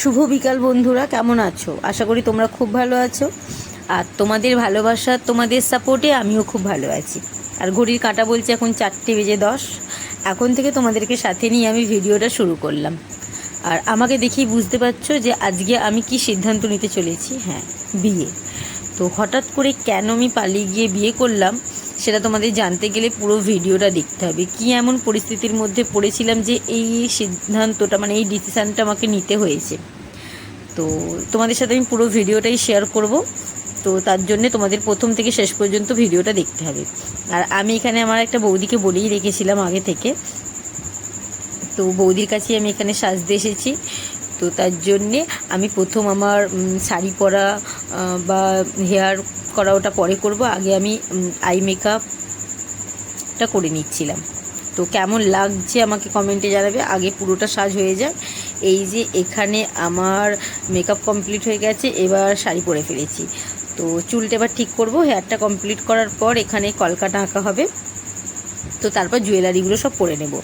শুভ বিকাল বন্ধুরা, কেমন আছো? আশা করি তোমরা খুব ভালো আছো। আর তোমাদের ভালোবাসা, তোমাদের সাপোর্টে আমিও খুব ভালো আছি। আর ঘড়ির কাঁটা বলছে এখন চারটে বেজে দশ। এখন থেকে তোমাদেরকে সাথে নিয়ে আমি ভিডিওটা শুরু করলাম। আর আমাকে দেখেই বুঝতে পারছ যে আজকে আমি কি সিদ্ধান্ত নিতে চলেছি। হ্যাঁ বিয়ে। তো হঠাৎ করে কেন আমি পালিয়ে গিয়ে বিয়ে করলাম? সেটা তোমাদের জানতে গেলে পুরো ভিডিওটা দেখতে হবে। কি এমন পরিস্থিতির মধ্যে পড়েছিলাম যে এই সিদ্ধান্তটা মানে এই ডিসিশানটা আমাকে নিতে হয়েছে। তো তোমাদের সাথে আমি পুরো ভিডিওটাই শেয়ার করব। তো তার জন্যে তোমাদের প্রথম থেকে শেষ পর্যন্ত ভিডিওটা দেখতে হবে। আর আমি এখানে আমার একটা বৌদিকে বলেই রেখেছিলাম আগে থেকে। তো বৌদির কাছে আমি এখানে সাজতে এসেছি। তো তার জন্যে আমি প্রথম আমার শাড়ি পরা বা হেয়ার করা ওটা পরে করব। আগে আমি আই মেকআপটা করে নিচ্ছিলাম। তো কেমন লাগছে আমাকে কমেন্টে জানাবে। আগে পুরোটা সাজ হয়ে যায় এই যে এখানে আমার মেকআপ কমপ্লিট হয়ে গেছে, এবার শাড়ি পরে ফেলেছি। তো চুলটা এবার ঠিক করব। হেয়ারটা কমপ্লিট করার পর এখানে কলকাটা আঁকা হবে। তো তারপর জুয়েলারিগুলো সব পরে নেব।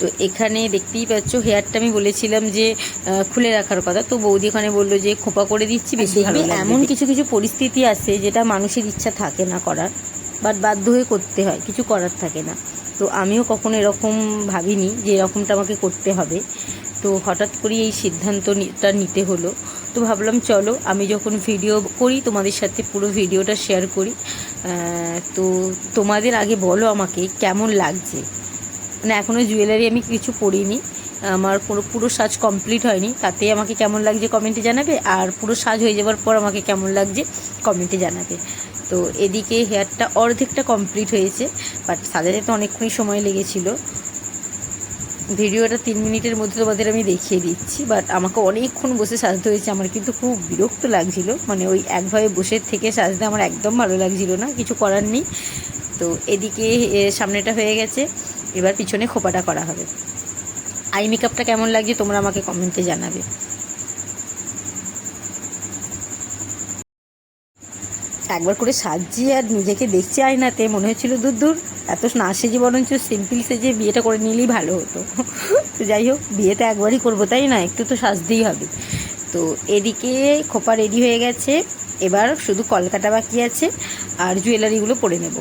তো এখানে দেখতেই পাচ্ছ হেয়ারটা আমি বলেছিলাম যে খুলে রাখার কথা। তো বৌদি ওখানে বলল যে খোপা করে দিচ্ছি বেশি ভালো এমন কিছু কিছু পরিস্থিতি আছে যেটা মানুষের ইচ্ছা থাকে না করার বাট বাধ্য হয়ে করতে হয় কিছু করার থাকে না। তো আমিও কখনো এরকম ভাবিনি যে এরকমটা আমাকে করতে হবে। তো হঠাৎ করে এই সিদ্ধান্তটা নিতে হলো। তো ভাবলাম চলো আমি যখন ভিডিও করি তোমাদের সাথে পুরো ভিডিওটা শেয়ার করি। তো তোমাদের আগে বলো আমাকে কেমন লাগছে? মানে এখনও জুয়েলারি আমি কিছু পরিনি। আমার পুরো পুরো সাজ কমপ্লিট হয়নি। তাতে আমাকে কেমন লাগছে কমেন্টে জানাবে, আর পুরো সাজ হয়ে যাওয়ার পর আমাকে কেমন লাগছে কমেন্টে জানাবে। তো এদিকে হেয়ারটা অর্ধেকটা কমপ্লিট হয়েছে বাট সাজাতে তো অনেকক্ষণই সময় লেগেছিল। ভিডিওটা তিন মিনিটের মধ্যে তোমাদের আমি দেখিয়ে দিচ্ছি বাট আমাকে অনেকক্ষণ বসে সাজতে হয়েছে। আমার কিন্তু খুব বিরক্ত লাগছিল মানে ওই একভাবে বসে থেকে সাজতে আমার একদম ভালো লাগছিল না, কিছু করার নেই। তো এদিকে সামনেটা হয়ে গেছে। এবার পিছনে খোপাটা করা হবে। আই মেকআপটা কেমন লাগছে তোমরা আমাকে কমেন্টে জানাবে। একবার করে সাজিয়ে আর নিজেকে দেখছি আয়নাতে, মনে হচ্ছিল দূর দূর, এত না সেজে বরঞ্চ সিম্পল সেজে বিয়েটা করে নিলেই ভালো হতো। তো যাই হোক বিয়েটা একবারই করব, তাই না? একটু তো সাজতেই হবে। তো এদিকে খোপা রেডি হয়ে গেছে, এবার শুধু কলকাটা বাকি আছে, আর জুয়েলারিগুলো পরে নেব।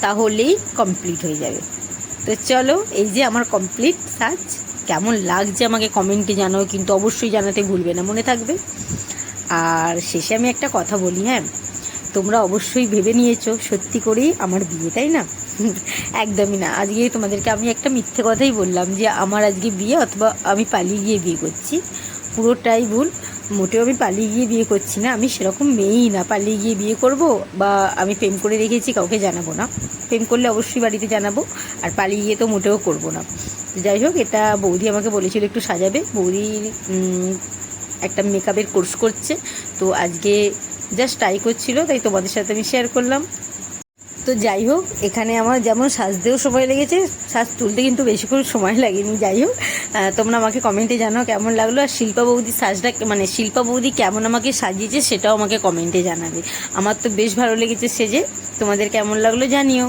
তাহলেই কমপ্লিট হয়ে যাবে। তো চলো, এই যে আমার কমপ্লিট সাজ, কেমন লাগছে আমাকে কমেন্টে জানাও, কিন্তু অবশ্যই জানাতে ভুলবে না, মনে থাকবে। আর শেষে আমি একটা কথা বলি হ্যাঁ? তোমরা অবশ্যই ভেবে নিয়েছো, সত্যি করেই আমার বিয়ে, তাই না? একদমই না। আজকে তোমাদেরকে আমি একটা মিথ্যে কথাই বললাম যে, আমার আজকে বিয়ে অথবা আমি পালিয়ে গিয়ে বিয়ে করছি। পুরোটাই ভুল। মোটেও আমি পালিয়ে গিয়ে বিয়ে করছি না। আমি সেরকম মেয়েই না। পালিয়ে গিয়ে বিয়ে করব বা আমি প্রেম করে রেখেছি, কাউকে জানাব না। প্রেম করলে অবশ্যই বাড়িতে জানাব। আর পালিয়ে গিয়ে তো মোটেও করব না। যাই হোক, এটা বৌদি আমাকে বলেছিল একটু সাজাবে। বৌদি একটা মেকআপের কোর্স করছে। তো আজকে জাস্ট ট্রাই করছিল, তাই তোমাদের সাথে আমি শেয়ার করলাম। তো যাই হোক, এখানে আমার যেমন সাজতেও সময় লেগেছে, সাজ তুলতে কিন্তু বেশিক্ষণ সময় লাগেনি, যাই হোক। তোমরা আমাকে কমেন্টে জানাও কেমন লাগল, আর শিল্পা বৌদি সাজটা মানে শিল্পা বৌদি কেমন আমাকে সাজিয়েছে সেটাও আমাকে কমেন্টে জানাবে। আমার তো বেশ ভালো লেগেছে সেজে। তোমাদের কেমন লাগল জানিও।